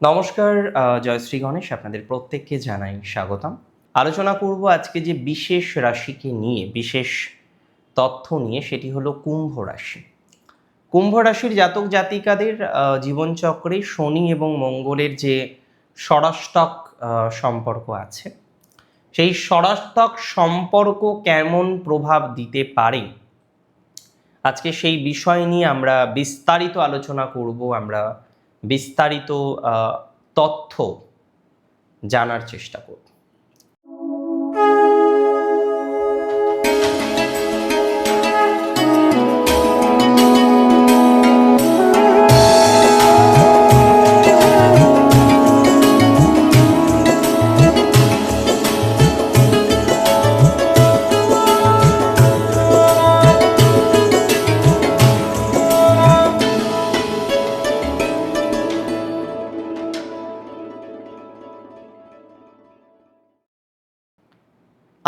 নমস্কার জয়শ্রী গণেশ, আপনাদের প্রত্যেককে জানাই স্বাগতম। আলোচনা করব আজকে যে বিশেষ রাশিকে নিয়ে, বিশেষ তথ্য নিয়ে, সেটি হলো কুম্ভ রাশি। কুম্ভ রাশির জাতক জাতিকাদের জীবনচক্রে শনি এবং মঙ্গলের যে ষড়ষ্টক সম্পর্ক আছে, সেই ষড়ষ্টক সম্পর্ক কেমন প্রভাব দিতে পারে? আজকে সেই বিষয় নিয়ে আমরা বিস্তারিত আলোচনা করব, আমরা বিস্তারিত তথ্য জানার চেষ্টা করব।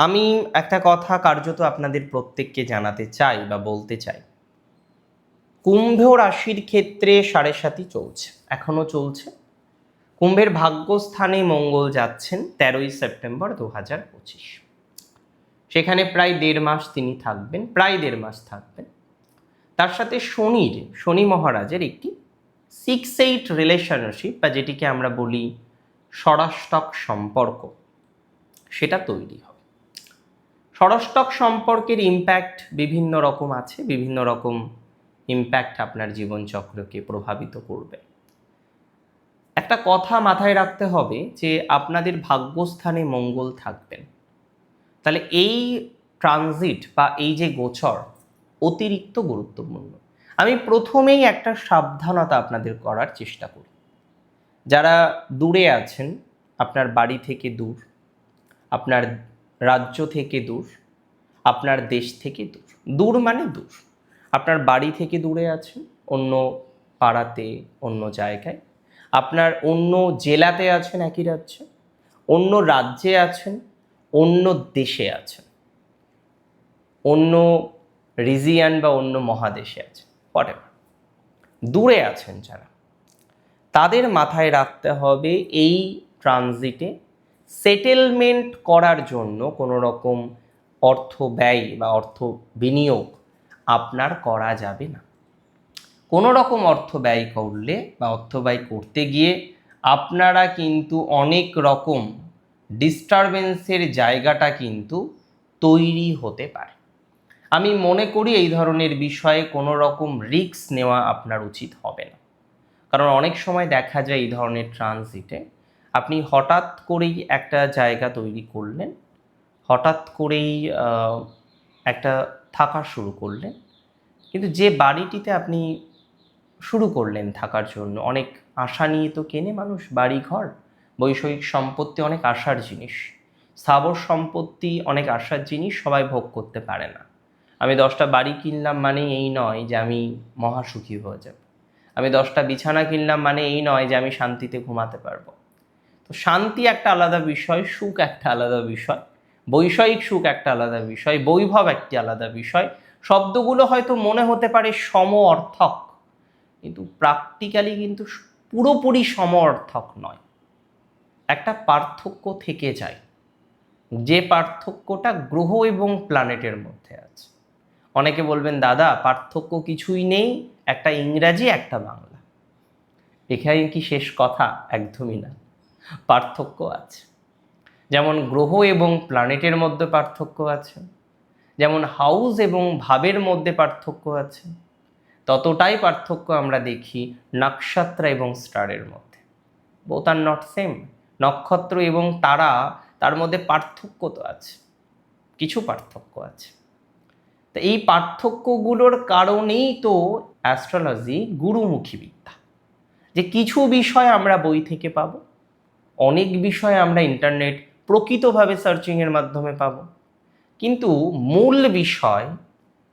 আমি একটা কথা কার্যত আপনাদের প্রত্যেককে জানাতে চাই বা বলতে চাই। কুম্ভ রাশির ক্ষেত্রে সাড়ে সাতই চলছে, এখনও চলছে। কুম্ভের ভাগ্যস্থানে মঙ্গল যাচ্ছেন তেরোই সেপ্টেম্বর দু হাজার পঁচিশ। সেখানে প্রায় দেড় মাস তিনি থাকবেন, প্রায় দেড় মাস থাকবেন। তার সাথে শনির, শনি মহারাজের একটি সিক্স এইট রিলেশনশিপ বা যেটিকে আমরা বলি ষড়াষ্টক সম্পর্ক, সেটা তৈরি হবে। ষড়ষ্টক সম্পর্কের ইম্প্যাক্ট বিভিন্ন রকম আছে, বিভিন্ন রকম ইম্প্যাক্ট আপনার জীবনচক্রকে প্রভাবিত করবে। একটা কথা মাথায় রাখতে হবে যে আপনাদের ভাগ্যস্থানে মঙ্গল থাকবেন। তাহলে এই ট্রানজিট বা এই যে গোচর অতিরিক্ত গুরুত্বপূর্ণ। আমি প্রথমেই একটা সাবধানতা আপনাদের করার চেষ্টা করি। যারা দূরে আছেন, আপনার বাড়ি থেকে দূর, আপনার রাজ্য থেকে দূর, আপনার দেশ থেকে দূর। দূর মানে দূর। আপনার বাড়ি থেকে দূরে আছেন, অন্য পাড়াতে, অন্য জায়গায়। আপনার অন্য জেলাতে আছেন একই রাজ্যে, অন্য রাজ্যে আছেন, অন্য দেশে আছেন, অন্য রিজিয়ান বা অন্য মহাদেশে আছেন হোয়াট দূরে আছেন যারা। তাদের মাথায় রাখতে হবে এই ট্রানজিটে সেটেলমেন্ট করার জন্য কোনো রকম অর্থ ব্যয় বা অর্থ বিনিয়োগ আপনার করা যাবে না। কোনো রকম অর্থ ব্যয় করলে বা অর্থ ব্যয় করতে গিয়ে আপনারা কিন্তু অনেক রকম ডিস্টারবেন্সের জায়গাটা কিন্তু তৈরি হতে পারে। আমি মনে করি এই ধরনের বিষয়ে কোনো রকম রিস্ক নেওয়া আপনার উচিত হবে না। কারণ অনেক সময় দেখা যায় এই ধরনের ট্রানজিটে আপনি হঠাৎ করেই একটা জায়গা তৈরি করলেন, হঠাৎ করেই একটা থাকা শুরু করলেন। কিন্তু যে বাড়িটিতে আপনি শুরু করলেন থাকার জন্য, অনেক আশা নিয়ে তো কেনে মানুষ বাড়ি ঘর বৈষয়িক সম্পত্তি অনেক আশার জিনিস। স্থাবর সম্পত্তি অনেক আশার জিনিস সবাই ভোগ করতে পারে না। আমি দশটা বাড়ি কিনলাম মানে এই নয় যে আমি মহাসুখী হয়ে যাব। আমি দশটা বিছানা কিনলাম মানে এই নয় যে আমি শান্তিতে ঘুমাতে পারব। তো শান্তি একটা আলাদা বিষয়, সুখ একটা আলাদা বিষয়, বৈষয়িক সুখ একটা আলাদা বিষয়, বৈভব একটি আলাদা বিষয়। শব্দগুলো হয়তো মনে হতে পারে সম অর্থক, কিন্তু প্র্যাকটিক্যালি কিন্তু পুরোপুরি সম অর্থক নয়। একটা পার্থক্য থেকে যায়। যে পার্থক্যটা গ্রহ এবং প্ল্যানেটের মধ্যে আছে। অনেকে বলবেন, দাদা, পার্থক্য কিছুই নেই, একটা ইংরাজি, একটা বাংলা। এখানে কি শেষ কথা? একদমই না। পার্থক্য আছে। যেমন গ্রহ এবং প্ল্যানেটের মধ্যে পার্থক্য আছে। যেমন হাউস এবং ভাবের মধ্যে পার্থক্য আছে। ততটাই পার্থক্য আমরা দেখি নক্ষত্র এবং স্টারের মধ্যে। বোথ আর নট সেম নক্ষত্র এবং তারা, তার মধ্যে পার্থক্য তো আছে। কিছু পার্থক্য আছে। তো এই পার্থক্যগুলোর কারণেই তো অ্যাস্ট্রোলজি গুরুমুখী বিদ্যা। যে কিছু বিষয় আমরা বই থেকে পাবো অনেক বিষয় আমরা ইন্টারনেট প্রকৃতভাবে সার্চিংয়ের মাধ্যমে পাবো। কিন্তু মূল বিষয়,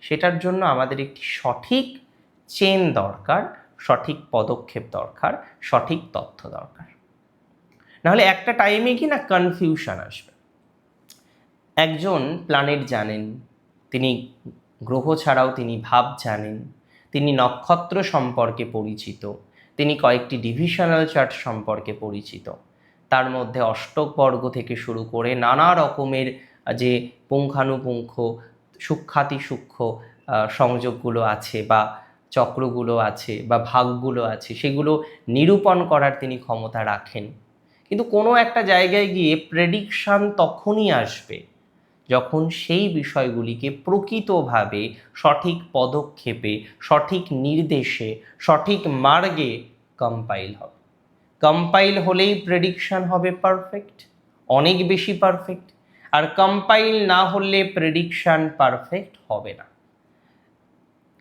সেটার জন্য আমাদের একটি সঠিক চেন দরকার, সঠিক পদক্ষেপ দরকার, সঠিক তথ্য দরকার। নাহলে একটা টাইমে কি না কনফিউশন আসবে। একজন প্ল্যানেট জানেন, তিনি গ্রহ ছাড়াও তিনি ভাব জানেন, তিনি নক্ষত্র সম্পর্কে পরিচিত, তিনি কয়েকটি ডিভিশনাল চার্ট সম্পর্কে পরিচিত। তার মধ্যে অষ্টক বর্গ থেকে শুরু করে নানা রকমের যে পুঙ্খানুপুঙ্খ, সূক্ষাতি সূক্ষ্ম সংযোগগুলো আছে বা চক্রগুলো আছে বা ভাগগুলো আছে, সেগুলো নিরূপণ করার তিনি ক্ষমতা রাখেন। কিন্তু কোনো একটা জায়গায় গিয়ে প্রেডিকশান তখনই আসবে যখন সেই বিষয়গুলিকে প্রকৃতভাবে সঠিক পদক্ষেপে, সঠিক নির্দেশে, সঠিক মার্গে কম্পাইল হবে। কম্পাইল হলেই প্রেডিকশান হবে পারফেক্ট অনেক বেশি পারফেক্ট আর কম্পাইল না হলে প্রেডিকশান পারফেক্ট হবে না।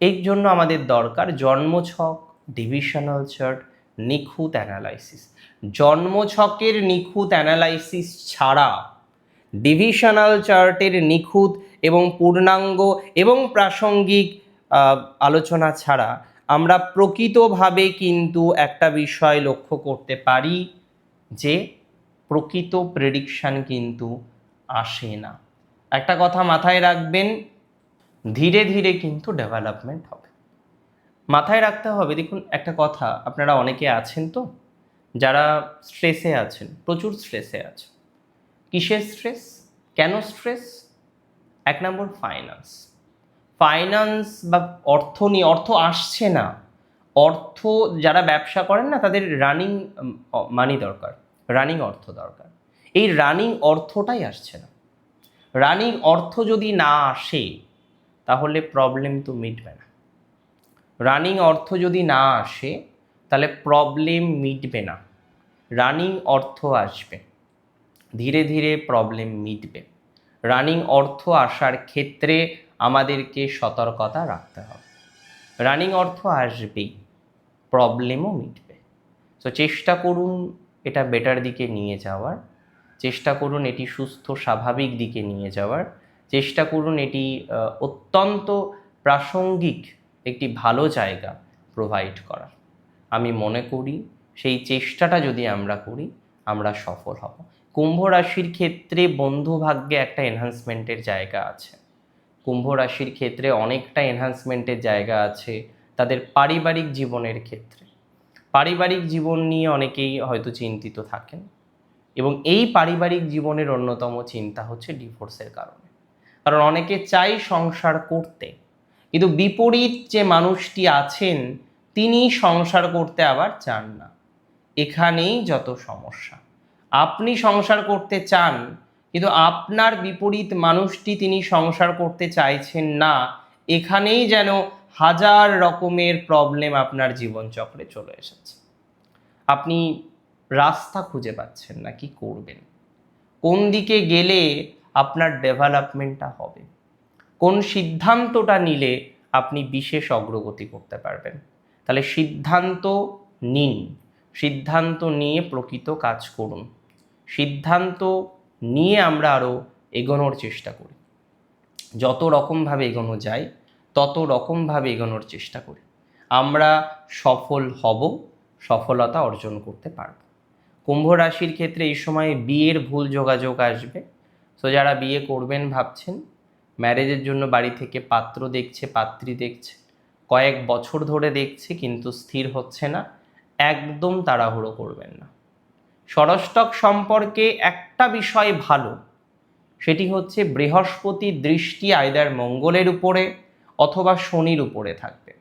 এর জন্য আমাদের দরকার জন্মছক ডিভিশনাল চার্ট নিখুঁত অ্যানালাইসিস জন্মছকের নিখুঁত অ্যানালাইসিস ছাড়া ডিভিশনাল চার্টের নিখুঁত এবং পূর্ণাঙ্গ এবং প্রাসঙ্গিক আলোচনা ছাড়া আমরা প্রকৃতভাবে কিন্তু একটা বিষয় লক্ষ্য করতে পারি যে প্রকৃত প্রেডিকশান কিন্তু আসে না। একটা কথা মাথায় রাখবেন, ধীরে ধীরে কিন্তু ডেভেলপমেন্ট হবে। মাথায় রাখতে হবে, দেখুন একটা কথা, আপনারা অনেকে আছেন তো, যারা স্ট্রেসে আছেন, প্রচুর স্ট্রেসে আছেন। কিসের স্ট্রেস কেন স্ট্রেস এক নম্বর ফাইন্যান্স ফাইন্যান্স বা অর্থ নিয়ে, অর্থ আসছে না। অর্থ যারা ব্যবসা করেন না, তাদের রানিং মানি দরকার। রানিং অর্থ দরকার। এই রানিং অর্থটাই আসছে না। রানিং অর্থ যদি না আসে, তাহলে প্রবলেম তো মিটবে না। রানিং অর্থ যদি না আসে, তাহলে প্রবলেম মিটবে না। রানিং অর্থ আসবে। ধীরে ধীরে প্রবলেম মিটবে। রানিং অর্থ আসার ক্ষেত্রে আমাদেরকে সতর্কতা রাখতে হবে। রানিং অর্থ আসবেই প্রবলেমও মিটবে। তো চেষ্টা করুন এটা বেটার দিকে নিয়ে যাওয়ার। চেষ্টা করুন এটি সুস্থ, স্বাভাবিক দিকে নিয়ে যাওয়ার। চেষ্টা করুন এটি অত্যন্ত প্রাসঙ্গিক একটি ভালো জায়গা প্রোভাইড করার। আমি মনে করি সেই চেষ্টাটা যদি আমরা করি, আমরা সফল হব। কুম্ভ রাশির ক্ষেত্রে বন্ধু ভাগ্যে একটা এনহান্সমেন্টের জায়গা আছে। কুম্ভ রাশির ক্ষেত্রে অনেকটা এনহান্সমেন্টের জায়গা আছে তাদের পারিবারিক জীবনের ক্ষেত্রে। পারিবারিক জীবন নিয়ে অনেকেই হয়তো চিন্তিত থাকেন এবং এই পারিবারিক জীবনের অন্যতম চিন্তা হচ্ছে ডিভোর্সের কারণে। কারণ অনেকে চাই সংসার করতে, কিন্তু বিপরীত যে মানুষটি আছেন, তিনি সংসার করতে আবার চান না। এখানেই যত সমস্যা। আপনি সংসার করতে চান কিন্তু আপনার বিপরীত মানুষটি তিনি সংসার করতে চাইছেন না, এখানেই যেন হাজার রকমের প্রবলেম আপনার জীবনচক্রে চলে এসেছে। আপনি রাস্তা খুঁজে পাচ্ছেন না কি করবেন? কোন দিকে গেলে আপনার ডেভেলপমেন্টটা হবে? কোন সিদ্ধান্তটা নিলে আপনি বিশেষ অগ্রগতি করতে পারবেন? তাহলে সিদ্ধান্ত নিন। সিদ্ধান্ত নিয়ে প্রকৃত কাজ করুন। সিদ্ধান্ত নিয়ে আমরা আরও এগোনোর চেষ্টা করি। যত রকমভাবে এগোনো যায়, তত রকমভাবে এগোনোর চেষ্টা করি। আমরা সফল হব, সফলতা অর্জন করতে পারব। কুম্ভ রাশির ক্ষেত্রে এই সময়ে বিয়ের ভুল যোগাযোগ আসবে। তো যারা বিয়ে করবেন ভাবছেন, ম্যারেজের জন্য বাড়ি থেকে পাত্র দেখছে, পাত্রী দেখছে, কয়েক বছর ধরে দেখছে, কিন্তু স্থির হচ্ছে না, একদম তাড়াহুড়ো করবেন না। ষড়ষ্টক সম্পর্কে একটা বিষয় ভালো। সেটি হচ্ছে বৃহস্পতির দৃষ্টি আয়দার মঙ্গলের উপরে অথবা শনির উপরে থাকবে।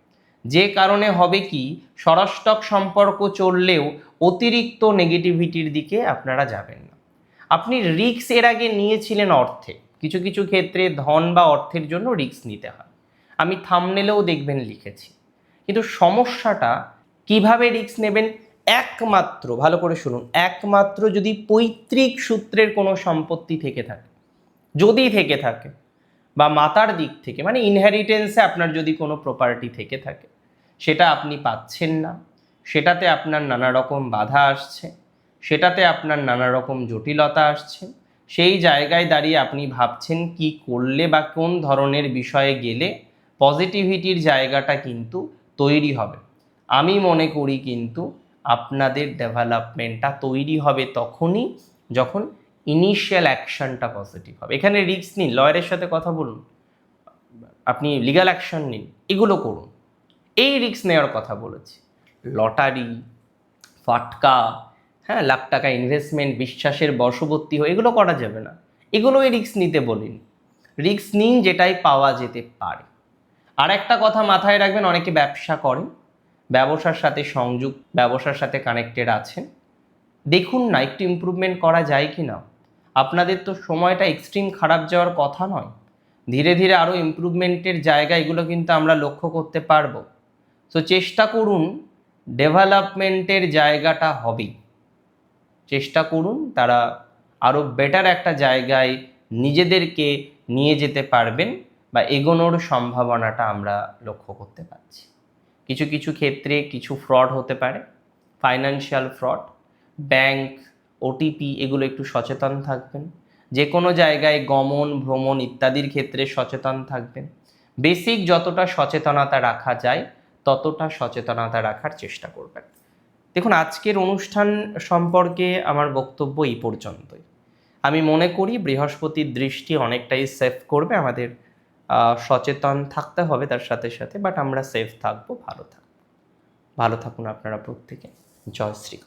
যে কারণে হবে কি ষড়ষ্টক সম্পর্ক চললেও অতিরিক্ত নেগেটিভিটির দিকে আপনারা যাবেন না। আপনি রিক্স এর আগে নিয়েছিলেন অর্থে। কিছু কিছু ক্ষেত্রে ধন বা অর্থের জন্য রিক্স নিতে হয়। আমি থামনেলেও দেখবেন লিখেছি। কিন্তু সমস্যাটা, কীভাবে রিক্স নেবেন একমাত্র, ভালো করে শুনুন, একমাত্র যদি পৈতৃক সূত্রের কোনো সম্পত্তি থেকে থাকে, যদি থেকে থাকে, বা মাতার দিক থেকে মানে ইনহেরিটেন্সে আপনার যদি কোনো প্রপার্টি থেকে থাকে, সেটা আপনি পাচ্ছেন না, সেটাতে আপনার নানা রকম বাধা আসছে, সেটাতে আপনার নানা রকম জটিলতা আসছে, সেই জায়গায় দাঁড়িয়ে আপনি ভাবছেন কি করলে বা কোন ধরনের বিষয়ে গেলে পজিটিভিটির জায়গাটা কিন্তু তৈরি হবে। আমি মনে করি কিন্তু আপনাদের ডেভেলপমেন্টটা তৈরি হবে তখনই যখন ইনিশিয়াল অ্যাকশনটা পজিটিভ হবে। এখানে রিস্ক নিন লয়ারের সাথে কথা বলুন, আপনি লিগ্যাল অ্যাকশন নিন, এগুলো করুন। এই রিস্ক নেওয়ার কথা বলেছি। লটারি ফাটকা হ্যাঁ লাখ টাকা ইনভেস্টমেন্ট বিশ্বাসের বশবর্তী হয়ে এগুলো করা যাবে না। এগুলোই রিস্ক নিতে বলিনি রিস্ক নিন যেটাই পাওয়া যেতে পারে। আর একটা কথা মাথায় রাখবেন, অনেকে ব্যবসা করেন ব্যবসার সাথে সংযোগ ব্যবসার সাথে কানেক্টেড আছেন। দেখুন না, একটু ইমপ্রুভমেন্ট করা যায় কি না। আপনাদের তো সময়টা এক্সট্রিম খারাপ যাওয়ার কথা নয়। ধীরে ধীরে আরও ইমপ্রুভমেন্টের জায়গা এগুলো কিন্তু আমরা লক্ষ্য করতে পারব। তো চেষ্টা করুন ডেভেলপমেন্টের জায়গাটা হবেই চেষ্টা করুন, তারা আরও বেটার একটা জায়গায় নিজেদেরকে নিয়ে যেতে পারবেন বা এগোনোর সম্ভাবনাটা আমরা লক্ষ্য করতে পারছি। কিছু কিছু ক্ষেত্রে কিছু ফ্রড হতে পারে ফাইন্যান্সিয়াল ফ্রড ব্যাংক ওটিপি এগুলো একটু সচেতন থাকবেন যে কোনো জায়গায় গমন, ভ্রমণ ইত্যাদির ক্ষেত্রে সচেতন থাকবেন। বেসিক যতটা সচেতনতা রাখা যায়, ততটা সচেতনতা রাখার চেষ্টা করবেন। দেখুন, আজকের অনুষ্ঠান সম্পর্কে আমার বক্তব্য এই পর্যন্তই। আমি মনে করি বৃহস্পতির দৃষ্টি অনেকটাই সেফ করবে আমাদের সচেতন থাকতে হবে তার সাথে সাথে বাট আমরা সেফ থাকব, ভালো থাকব। ভালো থাকুন আপনারা প্রত্যেকে। জয় শ্রী